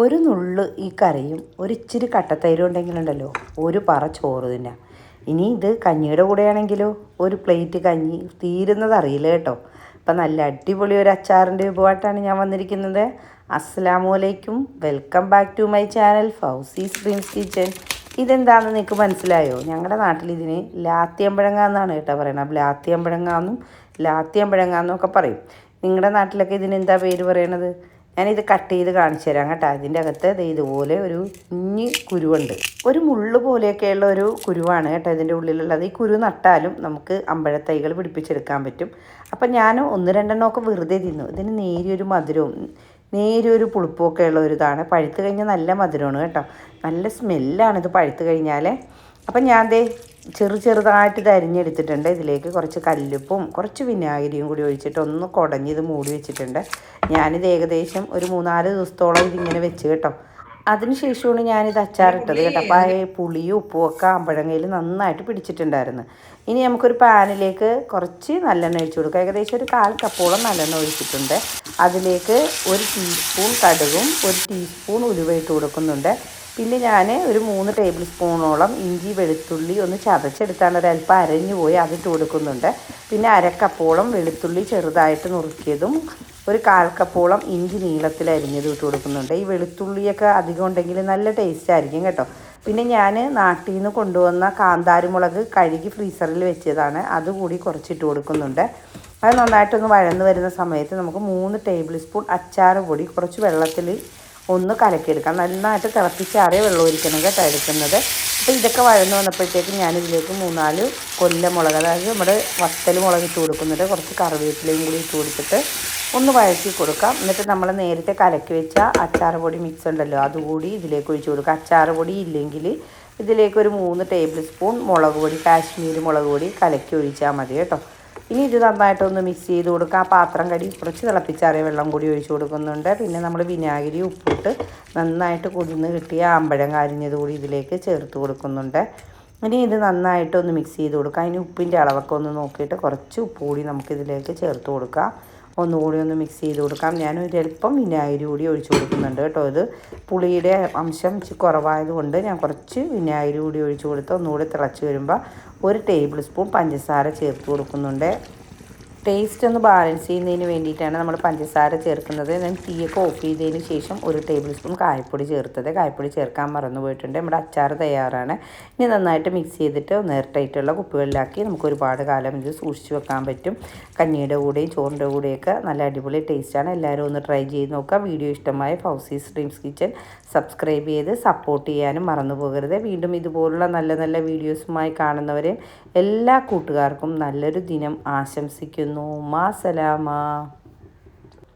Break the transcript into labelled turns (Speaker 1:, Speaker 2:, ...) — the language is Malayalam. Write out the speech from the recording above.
Speaker 1: ഒരു നുള്ള് ഈ കറിയും ഒരു ഇച്ചിരി കട്ടത്തൈരും ഉണ്ടെങ്കിലുണ്ടല്ലോ ഒരു പറ ചോറ് തന്നെ. ഇനി ഇത് കഞ്ഞിയുടെ കൂടെയാണെങ്കിലോ ഒരു പ്ലേറ്റ് കഞ്ഞി തീരുന്നത് അറിയില്ല കേട്ടോ. അപ്പം നല്ല അടിപൊളി ഒരു അച്ചാറിന്റെ വിഭവമായിട്ടാണ് ഞാൻ വന്നിരിക്കുന്നത്. അസ്സലാമു അലൈക്കും. Welcome back to my channel Fauzi's dreams kitchen ഇതെന്താണെന്ന് നിങ്ങൾക്ക് മനസ്സിലായോ? ഞങ്ങളുടെ നാട്ടിൽ ഇതിന് ലാത്തിയമ്പഴങ്ങ എന്നാണ് കേട്ടോ പറയുന്നത് ലാത്തിയമ്പഴങ്ങ എന്നും ലാത്തിയമ്പഴങ്ങ എന്നൊക്കെ പറയും. നിങ്ങളുടെ നാട്ടിലൊക്കെ ഇതിന് എന്താ പേര് പറയണത്? ഞാനിത് കട്ട് ചെയ്ത് കാണിച്ചു തരാം കേട്ടോ. അതിന്റെ അകത്ത് ഇതുപോലെ ഒരു കുഞ്ഞ് കുരുവുണ്ട്. ഒരു മുള്ളു പോലെയൊക്കെയുള്ള ഒരു കുരുവാണ് കേട്ടോ ഇതിന്റെ ഉള്ളിലുള്ളത്. ഈ കുരു നട്ടാലും നമുക്ക് അമ്പഴത്തൈകൾ പിടിപ്പിച്ചെടുക്കാൻ പറ്റും. അപ്പം ഞാൻ ഒന്ന് രണ്ടെണ്ണമൊക്കെ വെറുതെ തിന്നു. ഇതിന് നേരിയൊരു മധുരവും നേരിയൊരു പുളിപ്പൊക്കെ ഉള്ള ഒരു ഇതാണ്. പഴുത്ത് കഴിഞ്ഞാൽ നല്ല മധുരമാണ് കേട്ടോ. നല്ല സ്മെല്ലാണ് ഇത് പഴുത്ത് കഴിഞ്ഞാൽ അപ്പം ഞാൻ ദേ ചെറു ചെറുതായിട്ട് ഇത് അരിഞ്ഞെടുത്തിട്ടുണ്ട്. ഇതിലേക്ക് കുറച്ച് കല്ലുപ്പും കുറച്ച് വിനാഗിരിയും കൂടി ഒഴിച്ചിട്ട് ഒന്ന് കുടഞ്ഞ് ഇത് മൂടി വെച്ചിട്ടുണ്ട്. ഞാനിത് ഏകദേശം ഒരു മൂന്നാൽ ദിവസത്തോളം ഇതിങ്ങനെ വെച്ച് കേട്ടോ. അതിനുശേഷമാണ് ഞാനിത് അച്ചാറിട്ടത് കേട്ടോ. അപ്പോൾ ആ പുളിയും ഉപ്പും ഒക്കെ അമ്പഴങ്ങയിൽ നന്നായിട്ട് പിടിച്ചിട്ടുണ്ടായിരുന്നു. ഇനി നമുക്കൊരു പാനിലേക്ക് കുറച്ച് നല്ലെണ്ണ ഒഴിച്ചു കൊടുക്കാം. ഏകദേശം ഒരു കാൽ കപ്പോളം നല്ലെണ്ണ ഒഴിച്ചിട്ടുണ്ട്. അതിലേക്ക് ഒരു ടീസ്പൂൺ കടുകും ഒരു ടീസ്പൂൺ ഉലുവയിട്ട് കൊടുക്കുന്നുണ്ട്. പിന്നെ ഞാൻ ഒരു മൂന്ന് ടേബിൾ സ്പൂണോളം ഇഞ്ചി വെളുത്തുള്ളി ഒന്ന് ചതച്ചെടുത്താണ്. ഒരല്പം അരഞ്ഞു പോയി അതിട്ട് കൊടുക്കുന്നുണ്ട്. പിന്നെ അരക്കപ്പോളം വെളുത്തുള്ളി ചെറുതായിട്ട് നുറുക്കിയതും ഒരു കാൽ കപ്പോളം ഇഞ്ചി നീളത്തിൽ അരിഞ്ഞത് ഇട്ട് കൊടുക്കുന്നുണ്ട്. ഈ വെളുത്തുള്ളിയൊക്കെ അധികം ഉണ്ടെങ്കിൽ നല്ല ടേസ്റ്റ് ആയിരിക്കും കേട്ടോ. പിന്നെ ഞാൻ നാട്ടിൽ നിന്ന് കൊണ്ടുവന്ന കാന്താരിമുളക് കഴുകി ഫ്രീസറിൽ വെച്ചതാണ്. അതുകൂടി കുറച്ചിട്ട് കൊടുക്കുന്നുണ്ട്. അത് നന്നായിട്ടൊന്ന് വഴന്ന് വരുന്ന സമയത്ത് നമുക്ക് മൂന്ന് ടേബിൾ സ്പൂൺ അച്ചാർ പൊടി കുറച്ച് വെള്ളത്തിൽ ഒന്ന് കലക്കിയെടുക്കാം. നന്നായിട്ട് തിളപ്പിച്ചാറിയ വെള്ളം ഒഴിക്കണം കേട്ടോ എടുക്കുന്നത്. അപ്പോൾ ഇതൊക്കെ വഴന്ന് വന്നപ്പോഴത്തേക്ക് ഞാനിതിലേക്ക് മൂന്നാൽ കൊല്ലമുളക് അതായത് നമ്മുടെ വത്തൽ മുളക് ഇട്ട് കൊടുക്കുന്നുണ്ട് കുറച്ച് കറിവേപ്പിലയും കൂടി ഇട്ട് കൊടുത്തിട്ട് ഒന്ന് വഴറ്റി കൊടുക്കാം. എന്നിട്ട് നമ്മൾ നേരത്തെ കലക്കി വെച്ച അച്ചാർ പൊടി മിക്സ് ഉണ്ടല്ലോ അതുകൂടി ഇതിലേക്ക് ഒഴിച്ച് കൊടുക്കുക അച്ചാർ പൊടി ഇല്ലെങ്കിൽ ഇതിലേക്ക് ഒരു മൂന്ന് ടേബിൾ സ്പൂൺ മുളക് പൊടി കാശ്മീരി മുളക് പൊടി കലക്കി ഒഴിച്ചാൽ മതി കേട്ടോ. ഇനി ഇത് നന്നായിട്ടൊന്ന് മിക്സ് ചെയ്ത് കൊടുക്കുക. ആ പാത്രം കടി കുറച്ച് തിളപ്പിച്ചാറിയ വെള്ളം കൂടി ഒഴിച്ചു കൊടുക്കുന്നുണ്ട്. പിന്നെ നമ്മൾ വിനാഗിരി ഉപ്പിട്ട് നന്നായിട്ട് കുതിർന്ന് കിട്ടിയ ആമ്പഴം കാരിഞ്ഞത് കൂടി ഇതിലേക്ക് ചേർത്ത് കൊടുക്കുന്നുണ്ട്. ഇനി ഇത് നന്നായിട്ടൊന്ന് മിക്സ് ചെയ്ത് കൊടുക്കുക. അതിന് ഉപ്പിന്റെ അളവൊക്കെ ഒന്ന് നോക്കിയിട്ട് കുറച്ച് ഉപ്പ് കൂടി നമുക്കിതിലേക്ക് ചേർത്ത് കൊടുക്കാം ഒന്നുകൂടി ഒന്ന് മിക്സ് ചെയ്ത് കൊടുക്കാം. ഞാൻ അല്പം വിനാഗിരി കൂടി ഒഴിച്ച് കൊടുക്കുന്നുണ്ട് കേട്ടോ ഇത്. പുളിയുടെ അംശം കുറവായതുകൊണ്ട് ഞാൻ കുറച്ച് വിനാഗിരി കൂടി ഒഴിച്ച് കൊടുത്ത് ഒന്നുകൂടി തിളച്ച് വരുമ്പോൾ ഒരു ടേബിൾ സ്പൂൺ പഞ്ചസാര ചേർത്ത് കൊടുക്കുന്നുണ്ട്. ടേസ്റ്റ് ഒന്ന് ബാലൻസ് ചെയ്യുന്നതിന് വേണ്ടിയിട്ടാണ് നമ്മൾ പഞ്ചസാര ചേർക്കുന്നത്. ഞാൻ തീയൊക്കെ ഓഫ് ചെയ്തതിന് ശേഷം ഒരു ടേബിൾ സ്പൂൺ കായപ്പൊടി ചേർത്തത്. കായപ്പൊടി ചേർക്കാൻ മറന്നു പോയിട്ടുണ്ട്. നമ്മുടെ അച്ചാർ തയ്യാറാണ്. ഇനി നന്നായിട്ട് മിക്സ് ചെയ്തിട്ട് നേർട്ടായിട്ടുള്ള കുപ്പികളിലാക്കി നമുക്ക് ഒരുപാട് കാലം ഇത് സൂക്ഷിച്ച് വെക്കാൻ പറ്റും. കഞ്ഞിയുടെ കൂടെയും ചോറിന്റെ കൂടെയൊക്കെ നല്ല അടിപൊളി ടേസ്റ്റാണ് എല്ലാവരും ഒന്ന് ട്രൈ ചെയ്ത് നോക്കുക. വീഡിയോ ഇഷ്ടമായ ഫൗസീസ് ഡ്രീംസ് കിച്ചൻ സബ്സ്ക്രൈബ് ചെയ്ത് സപ്പോർട്ട് ചെയ്യാനും മറന്നു പോകരുത്. വീണ്ടും ഇതുപോലുള്ള നല്ല നല്ല വീഡിയോസുമായി കാണുന്നവരെ എല്ലാ കൂട്ടുകാർക്കും നല്ലൊരു ദിനം ആശംസിക്കുന്നു. no, ma salama.